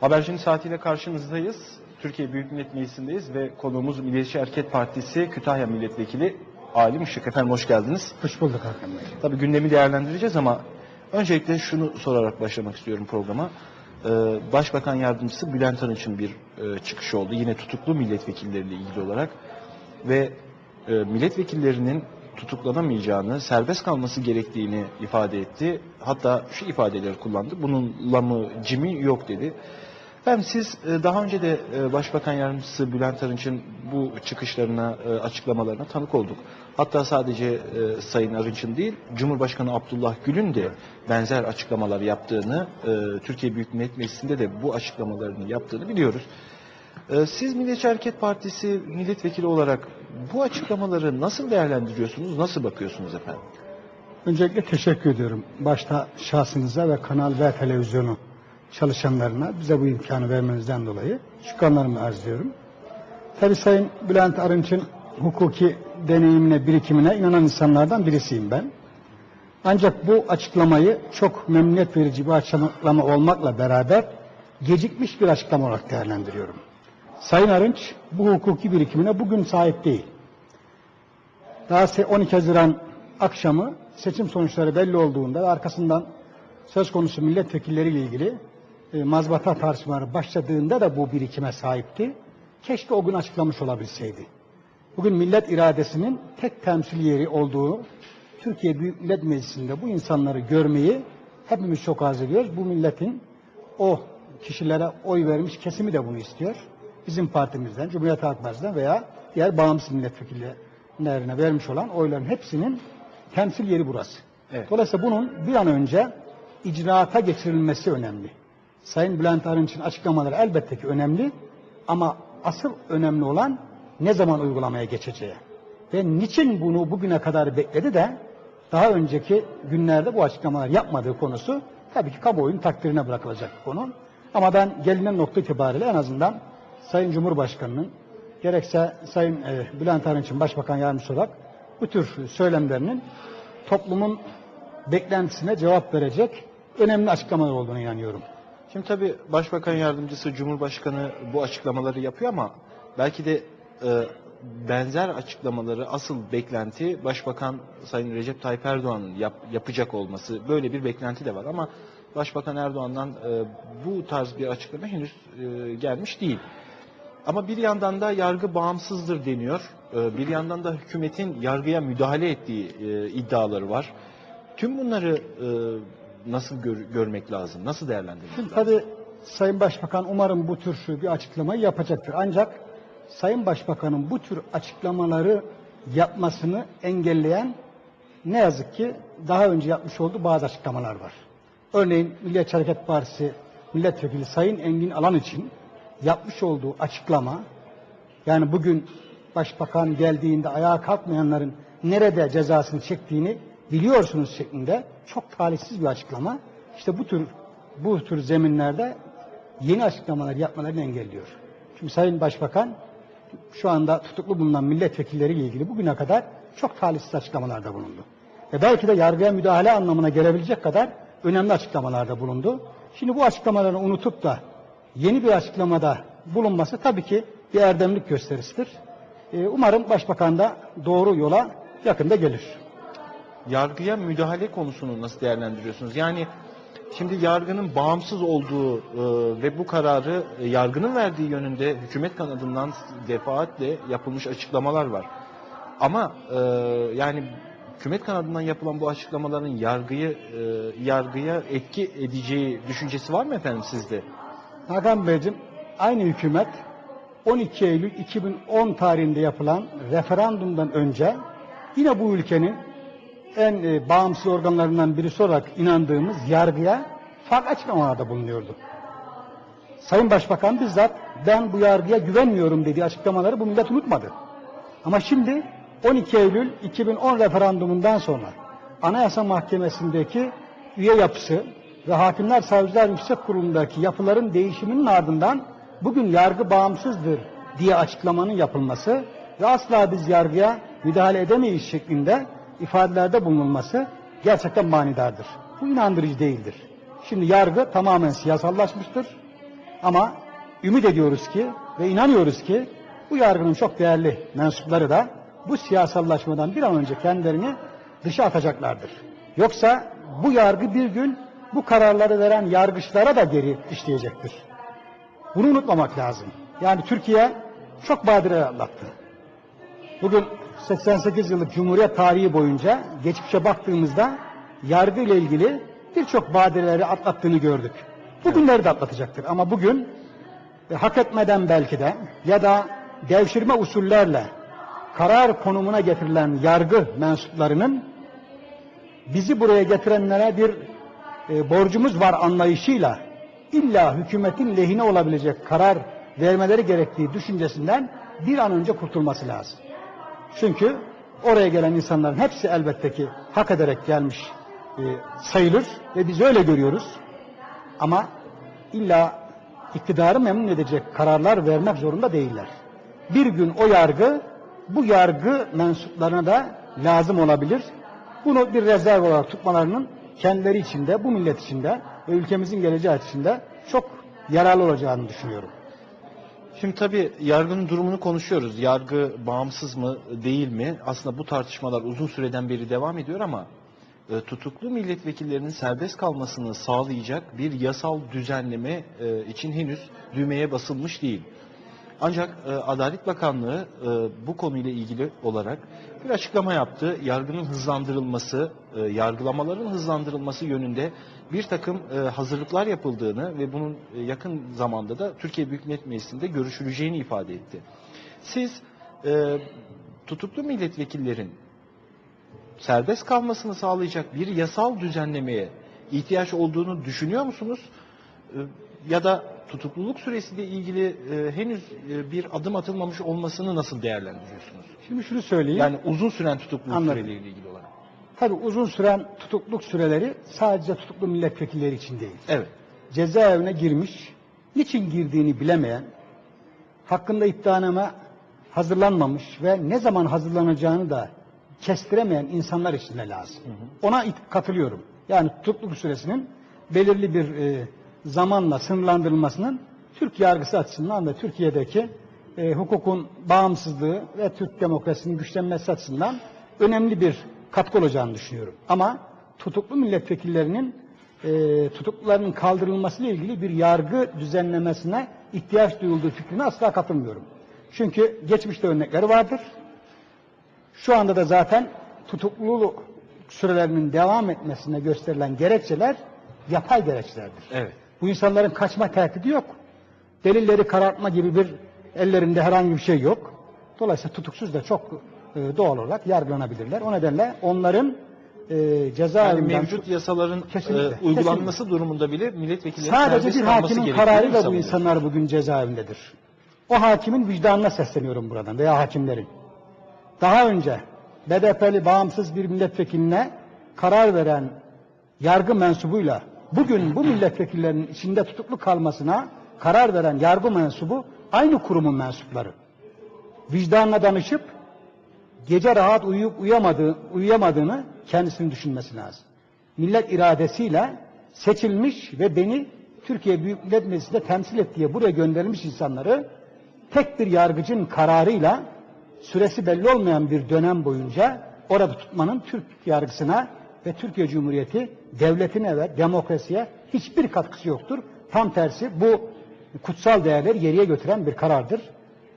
Habercinin saatiyle karşınızdayız. Türkiye Büyük Millet Meclisi'ndeyiz ve konuğumuz Milliyetçi Hareket Partisi Kütahya Milletvekili Alim Işık. Efendim hoş geldiniz. Hoş bulduk Hakan Bey. Tabii gündemi değerlendireceğiz ama öncelikle şunu sorarak başlamak istiyorum programa. Ee, Başbakan Yardımcısı Bülent Arınç'ın bir e, çıkışı oldu. Yine tutuklu milletvekilleriyle ilgili olarak. Ve e, milletvekillerinin tutuklanamayacağını, serbest kalması gerektiğini ifade etti. Hatta şu ifadeleri kullandı. Bununla mı cimi yok dedi. Efendim siz e, daha önce de e, Başbakan Yardımcısı Bülent Arınç'ın bu çıkışlarına, e, açıklamalarına tanık olduk. Hatta sadece Sayın Arınç'ın değil, Cumhurbaşkanı Abdullah Gül'ün de benzer açıklamalar yaptığını, Türkiye Büyük Millet Meclisi'nde de bu açıklamalarını yaptığını biliyoruz. Siz Milliyetçi Hareket Partisi milletvekili olarak bu açıklamaları nasıl değerlendiriyorsunuz, nasıl bakıyorsunuz efendim? Öncelikle teşekkür ediyorum. Başta şahsınıza ve kanal ve televizyonu çalışanlarına bize bu imkanı vermenizden dolayı şükranlarımı arz ediyorum. Tabii Sayın Bülent Arınç'ın hukuki deneyimine, birikimine inanan insanlardan birisiyim ben. Ancak bu açıklamayı çok memnuniyet verici bir açıklama olmakla beraber gecikmiş bir açıklama olarak değerlendiriyorum. Sayın Arınç bu hukuki birikimine bugün sahip değil. Daha 12 Haziran akşamı seçim sonuçları belli olduğunda ve arkasından söz konusu milletvekilleriyle ilgili e, mazbata tartışmaları başladığında da bu birikime sahipti. Keşke o gün açıklamış olabilseydi. Bugün millet iradesinin tek temsil yeri olduğu Türkiye Büyük Millet Meclisi'nde bu insanları görmeyi hepimiz çok arz ediyoruz. Bu milletin o kişilere oy vermiş kesimi de bunu istiyor. Bizim partimizden, Cumhuriyet Halk Partisi'nden veya diğer bağımsız milletvekillerine vermiş olan oyların hepsinin temsil yeri burası. Evet. Dolayısıyla bunun bir an önce icraata geçirilmesi önemli. Sayın Bülent Arınç'ın açıklamaları elbette ki önemli ama asıl önemli olan ne zaman uygulamaya geçeceği. Ve niçin bunu bugüne kadar bekledi de daha önceki günlerde bu açıklamalar yapmadığı konusu tabii ki kamuoyunun takdirine bırakılacak konu. Ama ben gelinen nokta itibariyle en azından Sayın Cumhurbaşkanı'nın gerekse Sayın e, Bülent Arınç'ın Başbakan Yardımcısı olarak bu tür söylemlerinin toplumun beklentisine cevap verecek önemli açıklamalar olduğunu inanıyorum. Şimdi tabii Başbakan Yardımcısı Cumhurbaşkanı bu açıklamaları yapıyor ama belki de e, benzer açıklamaları asıl beklenti Başbakan Sayın Recep Tayyip Erdoğan'ın yap, yapacak olması. Böyle bir beklenti de var ama Başbakan Erdoğan'dan e, bu tarz bir açıklama henüz e, gelmiş değil. Ama bir yandan da yargı bağımsızdır deniyor. E, bir yandan da hükümetin yargıya müdahale ettiği e, iddiaları var. Tüm bunları e, nasıl gör- görmek lazım? Nasıl değerlendirmek Şimdi lazım? tabii Sayın Başbakan umarım bu tür bir açıklamayı yapacaktır. Ancak Sayın Başbakan'ın bu tür açıklamaları yapmasını engelleyen ne yazık ki daha önce yapmış olduğu bazı açıklamalar var. Örneğin Milliyetçi Hareket Partisi Milletvekili Sayın Engin Alan için yapmış olduğu açıklama yani bugün Başbakan geldiğinde ayağa kalkmayanların nerede cezasını çektiğini biliyorsunuz şeklinde çok talihsiz bir açıklama. İşte bu tür bu tür zeminlerde yeni açıklamalar yapmalarını engelliyor. Çünkü Sayın Başbakan şu anda tutuklu bulunan milletvekilleriyle ilgili bugüne kadar çok talihsiz açıklamalarda bulundu. Ve belki de yargıya müdahale anlamına gelebilecek kadar önemli açıklamalarda bulundu. Şimdi bu açıklamaları unutup da yeni bir açıklamada bulunması tabii ki bir erdemlik gösterisidir. Ee, umarım Başbakan da doğru yola yakında gelir. Yargıya müdahale konusunu nasıl değerlendiriyorsunuz? Yani şimdi yargının bağımsız olduğu e, ve bu kararı e, yargının verdiği yönünde hükümet kanadından defaatle yapılmış açıklamalar var. Ama e, yani hükümet kanadından yapılan bu açıklamaların yargıyı e, yargıya etki edeceği düşüncesi var mı efendim sizde? Hakan Beyciğim aynı hükümet 12 Eylül 2010 tarihinde yapılan referandumdan önce yine bu ülkenin en e, bağımsız organlarından birisi olarak inandığımız yargıya farklı açıklamalarda bulunuyordu. Sayın Başbakan bizzat ben bu yargıya güvenmiyorum dediği açıklamaları bu millet unutmadı. Ama şimdi 12 Eylül 2010 referandumundan sonra Anayasa Mahkemesi'ndeki üye yapısı ve Hakimler Savcılar Yüksek Kurulu'ndaki yapıların değişiminin ardından bugün yargı bağımsızdır diye açıklamanın yapılması ve asla biz yargıya müdahale edemeyiz şeklinde ifadelerde bulunulması gerçekten manidardır. Bu inandırıcı değildir. Şimdi yargı tamamen siyasallaşmıştır. Ama ümit ediyoruz ki ve inanıyoruz ki bu yargının çok değerli mensupları da bu siyasallaşmadan bir an önce kendilerini dışa atacaklardır. Yoksa bu yargı bir gün bu kararları veren yargıçlara da geri işleyecektir. Bunu unutmamak lazım. Yani Türkiye çok badireler atlattı. Bugün 88 yıllık Cumhuriyet tarihi boyunca geçmişe baktığımızda yargı ile ilgili birçok badireleri atlattığını gördük. Bugünleri de atlatacaktır. Ama bugün e, hak etmeden belki de ya da devşirme usullerle karar konumuna getirilen yargı mensuplarının bizi buraya getirenlere bir e, borcumuz var anlayışıyla illa hükümetin lehine olabilecek karar vermeleri gerektiği düşüncesinden bir an önce kurtulması lazım. Çünkü oraya gelen insanların hepsi elbette ki hak ederek gelmiş e, sayılır ve biz öyle görüyoruz. Ama illa iktidarı memnun edecek kararlar vermek zorunda değiller. Bir gün o yargı bu yargı mensuplarına da lazım olabilir. Bunu bir rezerv olarak tutmalarının kendileri içinde, bu millet içinde ve ülkemizin geleceği açısından çok yararlı olacağını düşünüyorum. Şimdi tabii yargının durumunu konuşuyoruz. Yargı bağımsız mı değil mi? Aslında bu tartışmalar uzun süreden beri devam ediyor ama e, tutuklu milletvekillerinin serbest kalmasını sağlayacak bir yasal düzenleme e, için henüz düğmeye basılmış değil. Ancak e, Adalet Bakanlığı e, bu konuyla ilgili olarak bir açıklama yaptı. Yargının hızlandırılması, e, yargılamaların hızlandırılması yönünde bir takım e, hazırlıklar yapıldığını ve bunun e, yakın zamanda da Türkiye Büyük Millet Meclisi'nde görüşüleceğini ifade etti. Siz e, tutuklu milletvekillerin serbest kalmasını sağlayacak bir yasal düzenlemeye ihtiyaç olduğunu düşünüyor musunuz? E, Ya da tutukluluk süresiyle ilgili e, henüz e, bir adım atılmamış olmasını nasıl değerlendiriyorsunuz? Şimdi şunu söyleyeyim. Yani uzun süren tutukluluk Anladım. süreleriyle ilgili olarak. Tabii uzun süren tutukluk süreleri sadece tutuklu milletvekilleri için değil. Evet. cezaevine girmiş, niçin girdiğini bilemeyen, hakkında iddianame hazırlanmamış ve ne zaman hazırlanacağını da kestiremeyen insanlar için de lazım. Ona it- katılıyorum. Yani tutukluk süresinin belirli bir e, zamanla sınırlandırılmasının Türk yargısı açısından ve Türkiye'deki e, hukukun bağımsızlığı ve Türk demokrasisinin güçlenmesi açısından önemli bir katkı olacağını düşünüyorum. Ama tutuklu milletvekillerinin e, tutukluların kaldırılmasıyla ilgili bir yargı düzenlemesine ihtiyaç duyulduğu fikrine asla katılmıyorum. Çünkü geçmişte örnekleri vardır. Şu anda da zaten tutukluluk sürelerinin devam etmesine gösterilen gerekçeler yapay gerekçelerdir. Evet. Bu insanların kaçma tehdidi yok. Delilleri karartma gibi bir ellerinde herhangi bir şey yok. Dolayısıyla tutuksuz da çok e, doğal olarak yargılanabilirler. O nedenle onların e, Yani cezaevinden mevcut yasaların Kesinlikle, e, uygulanması durumunda bile milletvekillerinin sadece bir hakimin kararıyla bu insanlar bugün cezaevindedir. O hakimin vicdanına sesleniyorum buradan veya hakimlerin. Daha önce BDP'li bağımsız bir milletvekiline karar veren yargı mensubuyla bugün bu milletvekillerinin içinde tutuklu kalmasına karar veren yargı mensubu aynı kurumun mensupları. Vicdanına danışıp gece rahat uyuyup uyuyamadığı, uyuyamadığını kendisinin düşünmesi lazım. Millet iradesiyle seçilmiş ve beni Türkiye Büyük Millet Meclisi'nde temsil et diye buraya gönderilmiş insanları tek bir yargıcın kararıyla süresi belli olmayan bir dönem boyunca orada tutmanın Türk yargısına ve Türkiye Cumhuriyeti devletine ve demokrasiye hiçbir katkısı yoktur. Tam tersi bu kutsal değerleri geriye götüren bir karardır.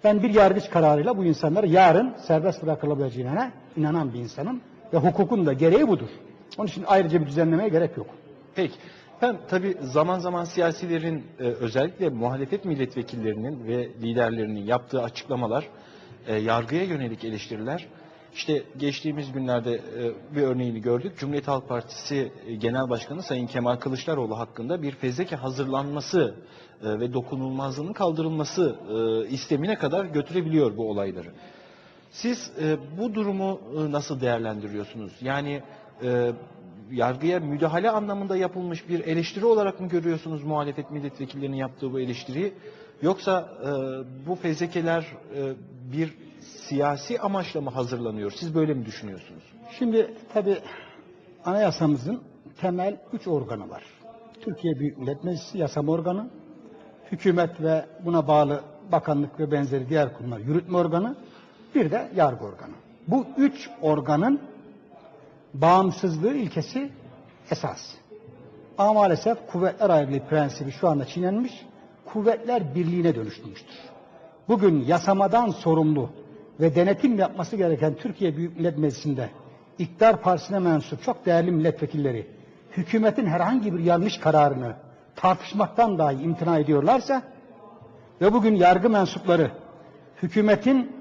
Ben bir yargıç kararıyla bu insanları yarın serbest bırakılabileceğine inanan bir insanım ve hukukun da gereği budur. Onun için ayrıca bir düzenlemeye gerek yok. Peki. Ben tabii zaman zaman siyasilerin e, özellikle muhalefet milletvekillerinin ve liderlerinin yaptığı açıklamalar, e, yargıya yönelik eleştiriler. İşte geçtiğimiz günlerde e, bir örneğini gördük. Cumhuriyet Halk Partisi e, Genel Başkanı Sayın Kemal Kılıçdaroğlu hakkında bir fezleke hazırlanması e, ve dokunulmazlığının kaldırılması istemine kadar götürebiliyor bu olayları. Siz bu durumu nasıl değerlendiriyorsunuz? Yani yargıya müdahale anlamında yapılmış bir eleştiri olarak mı görüyorsunuz muhalefet milletvekillerinin yaptığı bu eleştiriyi? Yoksa bu fezlekeler bir siyasi amaçla mı hazırlanıyor? Siz böyle mi düşünüyorsunuz? Şimdi tabi anayasamızın temel üç organı var. Türkiye Büyük Millet Meclisi yasama organı, hükümet ve buna bağlı bakanlık ve benzeri diğer kurumlar yürütme organı, bir de yargı organı. Bu üç organın bağımsızlığı ilkesi esas. Ama maalesef kuvvetler ayrılığı prensibi şu anda çiğnenmiş, kuvvetler birliğine dönüştürmüştür. Bugün yasamadan sorumlu ve denetim yapması gereken Türkiye Büyük Millet Meclisi'nde iktidar partisine mensup çok değerli milletvekilleri hükümetin herhangi bir yanlış kararını tartışmaktan dahi imtina ediyorlarsa ve bugün yargı mensupları hükümetin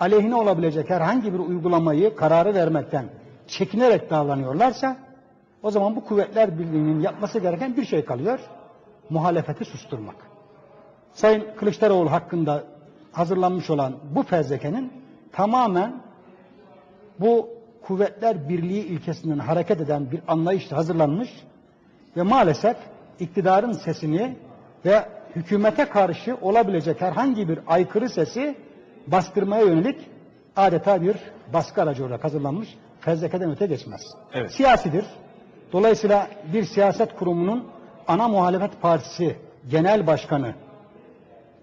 aleyhine olabilecek herhangi bir uygulamayı, kararı vermekten çekinerek davranıyorlarsa o zaman bu kuvvetler birliğinin yapması gereken bir şey kalıyor. Muhalefeti susturmak. Sayın Kılıçdaroğlu hakkında hazırlanmış olan bu fezlekenin tamamen bu kuvvetler birliği ilkesinden hareket eden bir anlayışla hazırlanmış ve maalesef iktidarın sesini ve hükümete karşı olabilecek herhangi bir aykırı sesi bastırmaya yönelik adeta bir baskı aracı olarak hazırlanmış fezlekeden öte geçmez. Evet. Siyasidir. Dolayısıyla bir siyaset kurumunun ana muhalefet partisi genel başkanı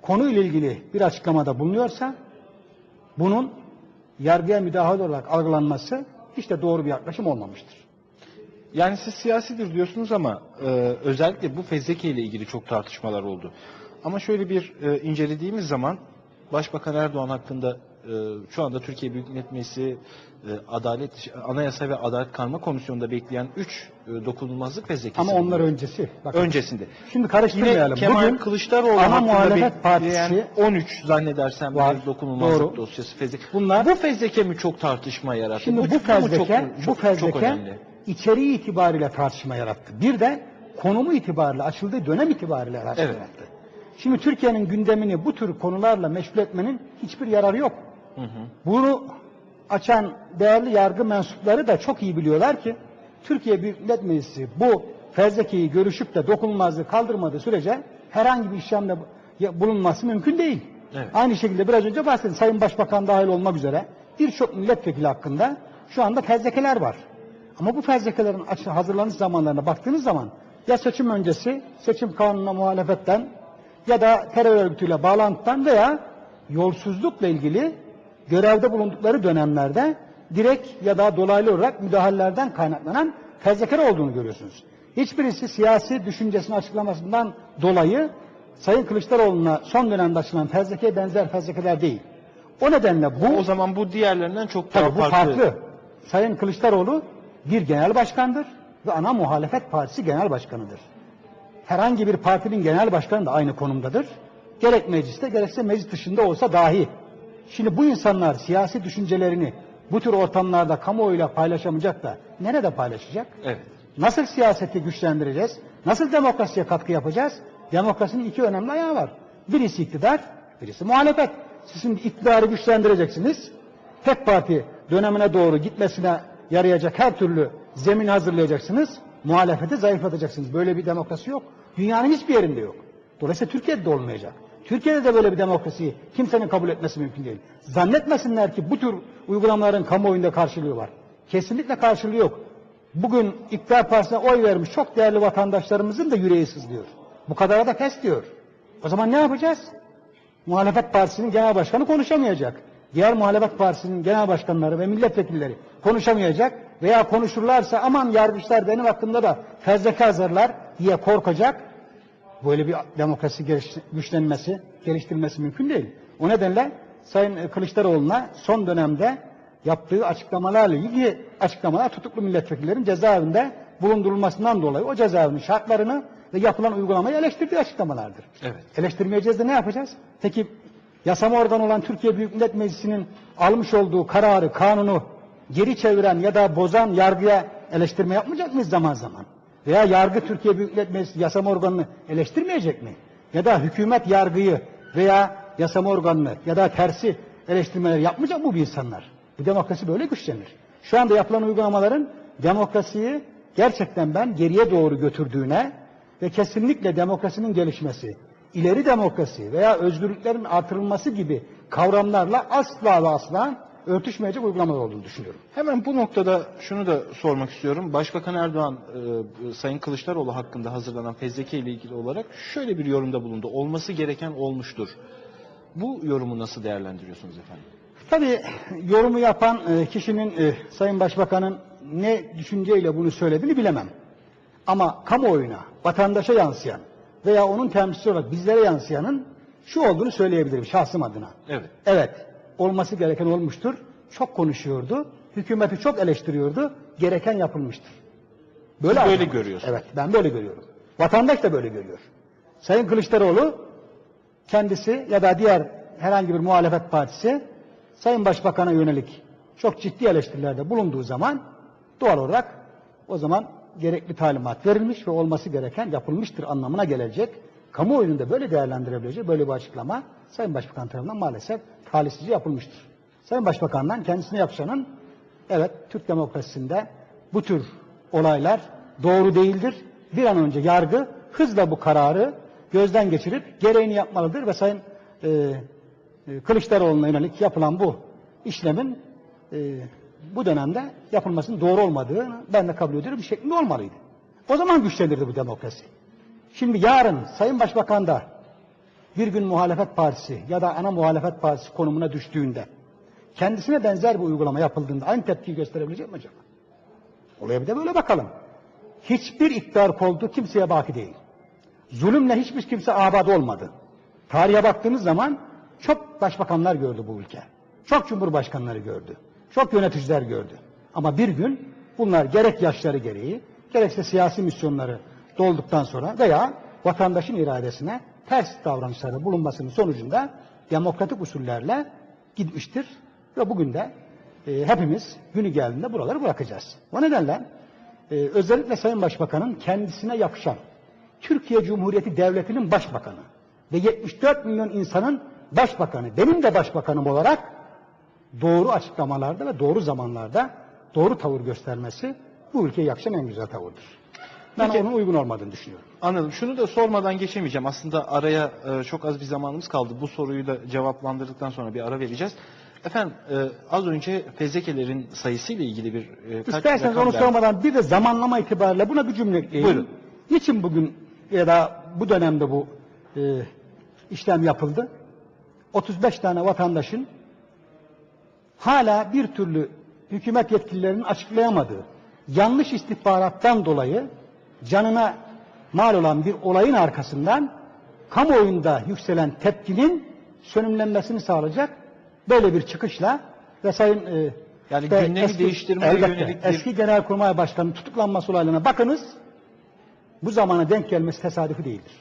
konuyla ilgili bir açıklamada bulunuyorsa bunun yargıya müdahale olarak algılanması hiç de doğru bir yaklaşım olmamıştır. Yani siz siyasidir diyorsunuz ama e, özellikle bu fezleke ile ilgili çok tartışmalar oldu. Ama şöyle bir e, incelediğimiz zaman Başbakan Erdoğan hakkında şu anda Türkiye Büyük Millet Meclisi e, Adalet Anayasa ve Adalet Karma Komisyonu'nda bekleyen 3 e, dokunulmazlık fezlekesi. Ama onlar öncesi. Bakın, öncesinde. Şimdi Yine karıştırmayalım. Kemal Bugün Kılıçdaroğlu ana muhalefet partisi 13 zannedersem Var, bir dokunulmazlık doğru. dosyası fezleke. Bunlar- bu fezleke mi çok tartışma yarattı? Şimdi bu, çok- fezleke, çok, bu çok fezleke önemli. içeriği itibariyle tartışma yarattı. Bir de konumu itibariyle, açıldığı dönem itibariyle tartışma Evet. yarattı. Şimdi Türkiye'nin gündemini bu tür konularla meşgul etmenin hiçbir yararı yok. Hı hı. Bunu açan değerli yargı mensupları da çok iyi biliyorlar ki Türkiye Büyük Millet Meclisi bu fezlekeyi görüşüp de dokunulmazlığı kaldırmadığı sürece herhangi bir işlemde bu- bulunması mümkün değil. Evet. Aynı şekilde biraz önce bahsettim. Sayın Başbakan dahil olmak üzere birçok milletvekili hakkında şu anda fezlekeler var. Ama bu fezlekelerin hazırlanış zamanlarına baktığınız zaman ya seçim öncesi seçim kanununa muhalefetten ya da terör örgütüyle bağlantıdan veya yolsuzlukla ilgili görevde bulundukları dönemlerde direkt ya da dolaylı olarak müdahalelerden kaynaklanan fezlekeler olduğunu görüyorsunuz. Hiçbirisi siyasi düşüncesini açıklamasından dolayı Sayın Kılıçdaroğlu'na son dönemde açılan fezlekeye benzer fezlekeler değil. O nedenle bu O zaman bu diğerlerinden çok daha Tabii bu farklı. Sayın Kılıçdaroğlu bir genel başkandır ve ana muhalefet partisi genel başkanıdır. Herhangi bir partinin genel başkanı da aynı konumdadır. Gerek mecliste gerekse meclis dışında olsa dahi. Şimdi bu insanlar siyasi düşüncelerini bu tür ortamlarda kamuoyuyla paylaşamayacak da nerede paylaşacak? Evet. Nasıl siyaseti güçlendireceğiz? Nasıl demokrasiye katkı yapacağız? Demokrasinin iki önemli ayağı var. Birisi iktidar, birisi muhalefet. Siz şimdi iktidarı güçlendireceksiniz. Tek parti dönemine doğru gitmesine yarayacak her türlü zemin hazırlayacaksınız. Muhalefeti zayıflatacaksınız. Böyle bir demokrasi yok. Dünyanın hiçbir yerinde yok. Dolayısıyla Türkiye'de de olmayacak. Türkiye'de de böyle bir demokrasiyi kimsenin kabul etmesi mümkün değil. Zannetmesinler ki bu tür uygulamaların kamuoyunda karşılığı var. Kesinlikle karşılığı yok. Bugün iktidar partisine oy vermiş çok değerli vatandaşlarımızın da yüreği sızlıyor. Bu kadara da pes diyor. O zaman ne yapacağız? Muhalefet partisinin genel başkanı konuşamayacak. Diğer muhalefet partisinin genel başkanları ve milletvekilleri konuşamayacak veya konuşurlarsa aman yargıçlar benim hakkında da fezleke hazırlar diye korkacak. Böyle bir demokrasi geliş- güçlenmesi, geliştirilmesi mümkün değil. O nedenle Sayın Kılıçdaroğlu'na son dönemde yaptığı açıklamalarla ilgili açıklamalar tutuklu milletvekillerin cezaevinde bulundurulmasından dolayı o cezaevinin şartlarını ve yapılan uygulamayı eleştirdiği açıklamalardır. Evet. Eleştirmeyeceğiz de ne yapacağız? Peki yasama organı olan Türkiye Büyük Millet Meclisi'nin almış olduğu kararı, kanunu geri çeviren ya da bozan yargıya eleştirme yapmayacak mıyız zaman zaman? Veya yargı Türkiye Büyük Millet Meclisi yasama organını eleştirmeyecek mi? Ya da hükümet yargıyı veya yasama organını ya da tersi eleştirmeler yapmayacak mı bu insanlar? Bu demokrasi böyle güçlenir. Şu anda yapılan uygulamaların demokrasiyi gerçekten ben geriye doğru götürdüğüne ve kesinlikle demokrasinin gelişmesi, ileri demokrasi veya özgürlüklerin artırılması gibi kavramlarla asla ve asla örtüşmeyecek uygulamalar olduğunu düşünüyorum. Hemen bu noktada şunu da sormak istiyorum. Başbakan Erdoğan e, Sayın Kılıçdaroğlu hakkında hazırlanan fezleke ile ilgili olarak şöyle bir yorumda bulundu. Olması gereken olmuştur. Bu yorumu nasıl değerlendiriyorsunuz efendim? Tabii yorumu yapan e, kişinin e, Sayın Başbakan'ın ne düşünceyle bunu söylediğini bilemem. Ama kamuoyuna, vatandaşa yansıyan veya onun temsilcisi olarak bizlere yansıyanın şu olduğunu söyleyebilirim şahsım adına. Evet. Evet, olması gereken olmuştur. Çok konuşuyordu, hükümeti çok eleştiriyordu, gereken yapılmıştır. Siz böyle anladım. görüyorsunuz. Evet, ben böyle görüyorum. Vatandaş da böyle görüyor. Sayın Kılıçdaroğlu kendisi ya da diğer herhangi bir muhalefet partisi Sayın Başbakan'a yönelik çok ciddi eleştirilerde bulunduğu zaman doğal olarak o zaman gerekli talimat verilmiş ve olması gereken yapılmıştır anlamına gelecek. Kamuoyunun da böyle değerlendirebileceği böyle bir açıklama Sayın Başbakan tarafından maalesef talihsizce yapılmıştır. Sayın Başbakan'dan kendisine yapışanın evet Türk demokrasisinde bu tür olaylar doğru değildir. Bir an önce yargı hızla bu kararı gözden geçirip gereğini yapmalıdır ve Sayın e, e, Kılıçdaroğlu'na yönelik yapılan bu işlemin e, bu dönemde yapılmasının doğru olmadığını ben de kabul ediyorum. Şeklinde olmalıydı. O zaman güçlenirdi bu demokrasi. Şimdi yarın Sayın Başbakan da bir gün muhalefet partisi ya da ana muhalefet partisi konumuna düştüğünde kendisine benzer bir uygulama yapıldığında aynı tepkiyi gösterebilecek mi acaba? Olaya bir de böyle bakalım. Hiçbir iktidar koltuğu kimseye baki değil. Zulümle hiçbir kimse abad olmadı. Tarihe baktığımız zaman çok başbakanlar gördü bu ülke. Çok cumhurbaşkanları gördü. Çok yöneticiler gördü. Ama bir gün bunlar gerek yaşları gereği, gerekse siyasi misyonları dolduktan sonra veya vatandaşın iradesine ters davranışlarda bulunmasının sonucunda demokratik usullerle gitmiştir. Ve bugün de e, hepimiz günü geldiğinde buraları bırakacağız. O nedenle e, özellikle Sayın Başbakan'ın kendisine yakışan Türkiye Cumhuriyeti Devleti'nin başbakanı ve 74 milyon insanın başbakanı, benim de başbakanım olarak doğru açıklamalarda ve doğru zamanlarda doğru tavır göstermesi bu ülkeye yakışan en güzel tavırdır. Ben Peki. onun uygun olmadığını düşünüyorum. Anladım. Şunu da sormadan geçemeyeceğim. Aslında araya e, çok az bir zamanımız kaldı. Bu soruyu da cevaplandırdıktan sonra bir ara vereceğiz. Efendim e, az önce fezlekelerin sayısıyla ilgili bir e, kaç İsterseniz onu verdim. sormadan bir de zamanlama itibariyle buna bir cümle ekleyeyim. Buyurun. Niçin bugün ya da bu dönemde bu e, işlem yapıldı? 35 tane vatandaşın hala bir türlü hükümet yetkililerinin açıklayamadığı yanlış istihbarattan dolayı canına mal olan bir olayın arkasından kamuoyunda yükselen tepkinin sönümlenmesini sağlayacak böyle bir çıkışla ve Sayın e, Yani işte gündemi değiştirmeye elbette, yönelik bir- eski Genelkurmay Başkanı'nın tutuklanması olaylarına bakınız. Bu zamana denk gelmesi tesadüfi değildir.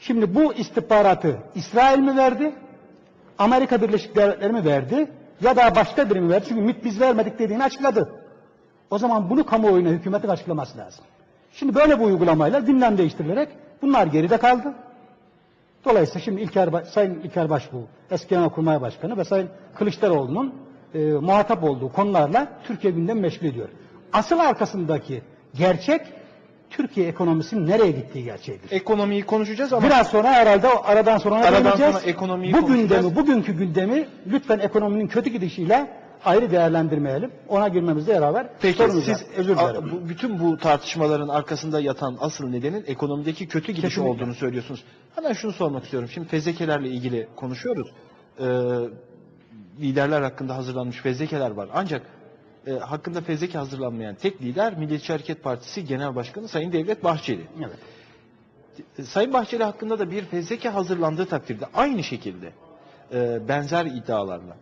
Şimdi bu istihbaratı İsrail mi verdi? Amerika Birleşik Devletleri mi verdi? Ya da başka biri mi verdi? Çünkü MİT biz vermedik dediğini açıkladı. O zaman bunu kamuoyuna hükümetin açıklaması lazım. Şimdi böyle bir uygulamayla gündem değiştirilerek bunlar geride kaldı. Dolayısıyla şimdi İlker, Sayın İlker Başbuğ, eski Genelkurmay Başkanı ve Sayın Kılıçdaroğlu'nun e, muhatap olduğu konularla Türkiye gündemi meşgul ediyor. Asıl arkasındaki gerçek Türkiye ekonomisinin nereye gittiği gerçeğidir. Ekonomiyi konuşacağız ama Biraz sonra herhalde o aradan sonra Aradan değineceğiz. sonra ekonomiyi Bu gündemi, bugünkü gündemi lütfen ekonominin kötü gidişiyle ayrı değerlendirmeyelim. Ona girmemizde yarar var. Peki Sorunuz siz var. özür dilerim. bu- bütün bu tartışmaların arkasında yatan asıl nedenin ekonomideki kötü gidiş Kesinlikle. olduğunu söylüyorsunuz. Hemen şunu sormak istiyorum. Şimdi fezlekelerle ilgili konuşuyoruz. Ee, liderler hakkında hazırlanmış fezlekeler var. Ancak e, hakkında fezleke hazırlanmayan tek lider Milliyetçi Hareket Partisi Genel Başkanı Sayın Devlet Bahçeli. Evet. Sayın Bahçeli hakkında da bir fezleke hazırlandığı takdirde aynı şekilde e, benzer iddialarla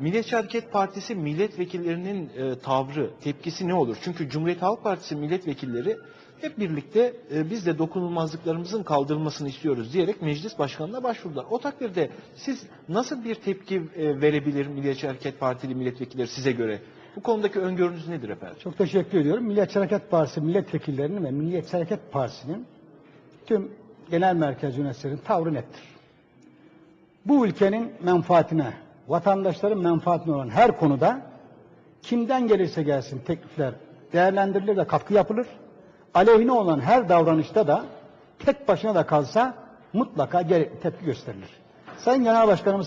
Milliyetçi Hareket Partisi milletvekillerinin e, tavrı, tepkisi ne olur? Çünkü Cumhuriyet Halk Partisi milletvekilleri hep birlikte e, biz de dokunulmazlıklarımızın kaldırılmasını istiyoruz diyerek meclis başkanına başvurdular. O takdirde siz nasıl bir tepki e, verebilir Milliyetçi Hareket Partili milletvekilleri size göre? Bu konudaki öngörünüz nedir efendim? Çok teşekkür ediyorum. Milliyetçi Hareket Partisi milletvekillerinin ve Milliyetçi Hareket Partisi'nin tüm genel merkez yöneticilerin tavrı nettir. Bu ülkenin menfaatine, vatandaşların menfaatine olan her konuda kimden gelirse gelsin teklifler değerlendirilir ve katkı yapılır. Aleyhine olan her davranışta da tek başına da kalsa mutlaka tepki gösterilir. Sayın Genel Başkanımız